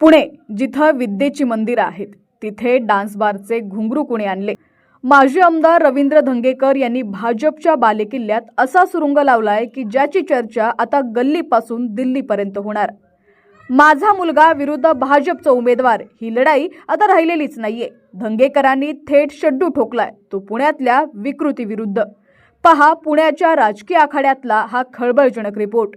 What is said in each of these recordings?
पुणे जिथं विद्येची मंदिरं आहेत. तिथे डान्स बारचे घुंगरू कुणी आणले? माजी आमदार रवींद्र धंगेकर यांनी भाजपच्या बालेकिल्ल्यात असा सुरुंग लावलाय की ज्याची चर्चा आता गल्लीपासून दिल्लीपर्यंत होणार. माझा मुलगा विरुद्ध भाजपचा उमेदवार ही लढाई आता राहिलेलीच नाहीये. धंगेकरांनी थेट शड्डू ठोकलाय तो पुण्यातल्या विकृती विरुद्ध पहा पुण्याच्या राजकीय आखाड्यातला हा खळबळजनक रिपोर्ट.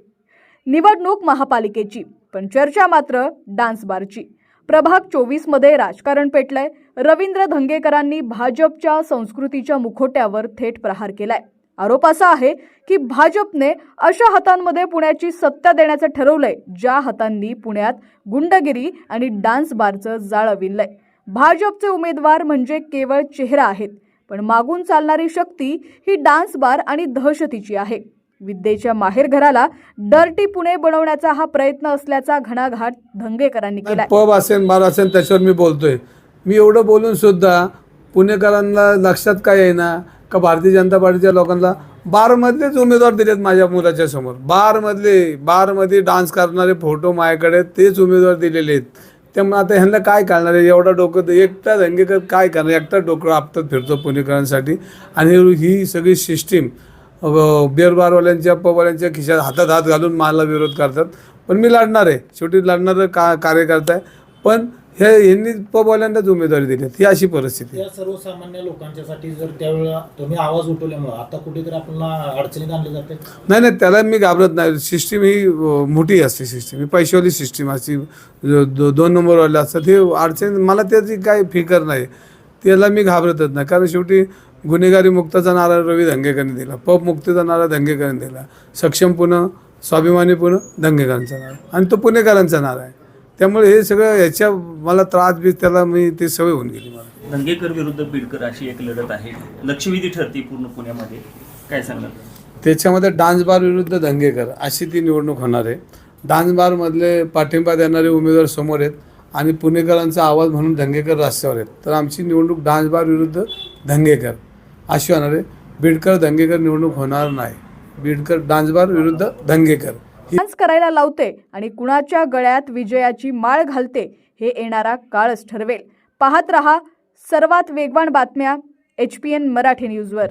निवडणूक महापालिकेची पण चर्चा मात्र डान्स बारची. प्रभाग चोवीसमध्ये राजकारण पेटलंय. रवींद्र धंगेकरांनी भाजपच्या संस्कृतीच्या मुखोट्यावर थेट प्रहार केलाय. आरोप असा आहे की भाजपने अशा हातांमध्ये पुण्याची सत्ता देण्याचं ठरवलंय ज्या हातांनी पुण्यात गुंडगिरी आणि डान्स बारचं जाळ विणलंय. भाजपचे उमेदवार म्हणजे केवळ चेहरा आहेत पण मागून चालणारी शक्ती ही डान्स बार आणि दहशतीची आहे. विद्येच्या माहेरघराला डर्टी पुणे बनवण्याचा हा प्रयत्न असल्याचा घणाघाट धंगेकरांनी केला पब असेल बार असेल त्याच्यावर मी बोलतोय. मी एवढं बोलून सुद्धा पुणेकरांना लक्षात काय येईना का भारतीय जनता पार्टीच्या लोकांना बारमधलेच उमेदवार दिलेत माझ्या मुलाच्या समोर. बारमधले बारमध्ये डान्स करणारे फोटो माझ्याकडे तेच उमेदवार दिलेले आहेत. त्यामुळे आता ह्यांना काय करणार आहे? एवढा डोकं एकटा धंगेकर काय करणार? एकटा डोकं आपतात फिरतो पुणेकरांसाठी. आणि ही सगळी सिस्टीम बिअर बारवाल्यांच्या पबवाल्यांच्या खिशात हातात हात घालून मला विरोध करतात. पण मी लढणार आहे. शेवटी लढणारं का कार्यकर्ता आहे. पण हे यांनी पबवाल्यांनाच उमेदवारी दिली ही अशी परिस्थिती सर्वसामान्य लोकांच्यासाठी जर त्यावेळेला तुम्ही आवाज उठवल्यामुळं आता कुठेतरी आपल्याला अडचणीत आणले जाते? नाही नाही त्याला मी घाबरत नाही. सिस्टीम ही मोठी असते सिस्टीम. ही पैशावाली सिस्टीम असते. दो- दोन नंबरवाले असतात. हे अडचण मला त्याची काही फिकर नाही. त्याला मी घाबरतच नाही. कारण शेवटी गुन्हेगारी मुक्ताचा नारा रवी धंगेकरांनी दिला. पप मुक्तीचा नारा धंगेकरांनी दिला. सक्षम पुणे स्वाभिमानी पुणे धंगेकरांचा नारा. आणि तो पुणेकरांचा नारा आहे. त्यामुळे हे सगळं ह्याच्या मला त्रास बी त्याला मी ते सवय होऊन गेली मला. दंगेकर विरुद्ध बीडकर अशी एक लढत आहे. लक्षवेधी ठरते पूर्ण पुण्यामध्ये. काय सांगणार त्याच्यामध्ये डान्स बार विरुद्ध दंगेकर अशी ती निवडणूक होणार आहे. डान्स बारमधले पाठिंबा देणारे उमेदवार समोर आहेत. आणि पुणेकरांचा आवाज म्हणून दंगेकर रस्त्यावर आहेत. तर आमची निवडणूक डान्स बार विरुद्ध दंगेकर अशी होणार आहे बीडकर दंगेकर निवडणूक होणार नाही. बीडकर डान्सबार विरुद्ध दंगेकर. डान्स करायला लावते आणि कुणाच्या गळ्यात विजयाची माळ घालते हे येणारा काळच ठरवेल. पाहत रहा सर्वात वेगवान बातम्या एच पी एन मराठी न्यूजवर.